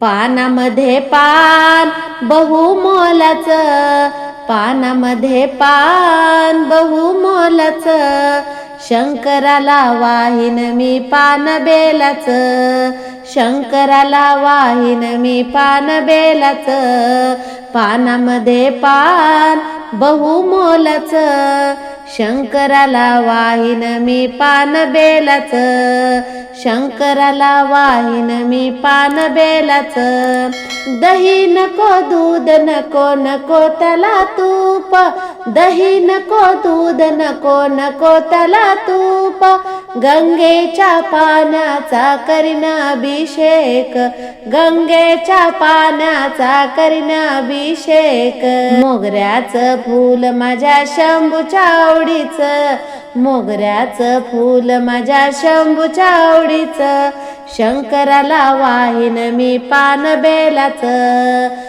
पानामध्ये पान बहु मोलाच पानामध्ये पान बहु मोलाच शंकराला वाहिन मी पान बेलाचं. शंकराला वाहिन मी पान बेलाचं. पानामध्ये पान बहुमोलाचं शंकराला वाहिन मी पान बेलाचं. शंकराला वाहिन मी पान बेलाचं. दही नको दूध नको नको त्याला तूप. दही नको दूध नको नको तला तूप. गंगेच्या पाण्याचा करीना अभिषेक. गंगेच्या पाण्याचा करीना अभिषेक. मोगऱ्याचं फूल माझ्या शंभूच्या आवडीचं. मोगऱ्याचं फूल माझ्या शंभूच्या आवडीचं. शंकराला वाहिन मी पान बेलाचं.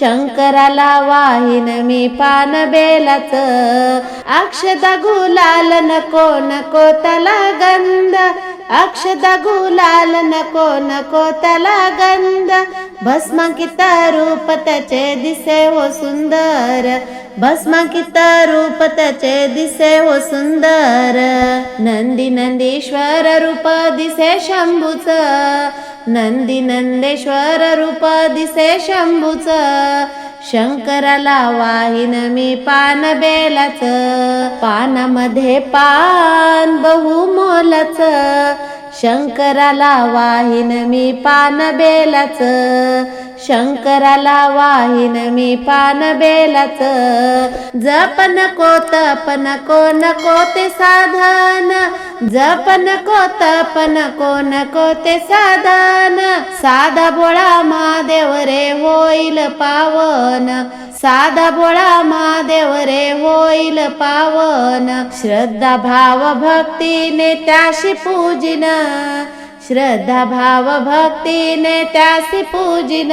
शंकराला वाहिन मी पान बेलाच. अक्षदा गुलाल नको नको त्याला गंध. अक्षदा गुलाल नको नको त्याला गंध. भस्माकित रूप त्याचे दिसे हो सुंदर. भस्माकित रूप त्याचे दिसे हो सुंदर. नंदी नंदीश्वर रूप दिसे शंभूच. नंदी नंदेश्वर रूप दिसे शंभूच. शंकराला वाहिन मी पान बेलाचं. पानामध्ये पान बहु मोलाच. शंकराला वाहिन मी पान बेलाच. शंकराला वाहिन मी पान बेलाचं. जप नको तप नको नको ते साधन. जप नको तप नको नको ते साधन. साधा बोळा महादेव रे होईल पावन. साधा बोळा महादेव रे होईल पावन. श्रद्धा भाव भक्तीने त्याशी पूजिन. श्रद्धा भाव भक्तीने त्याशी पूजिन.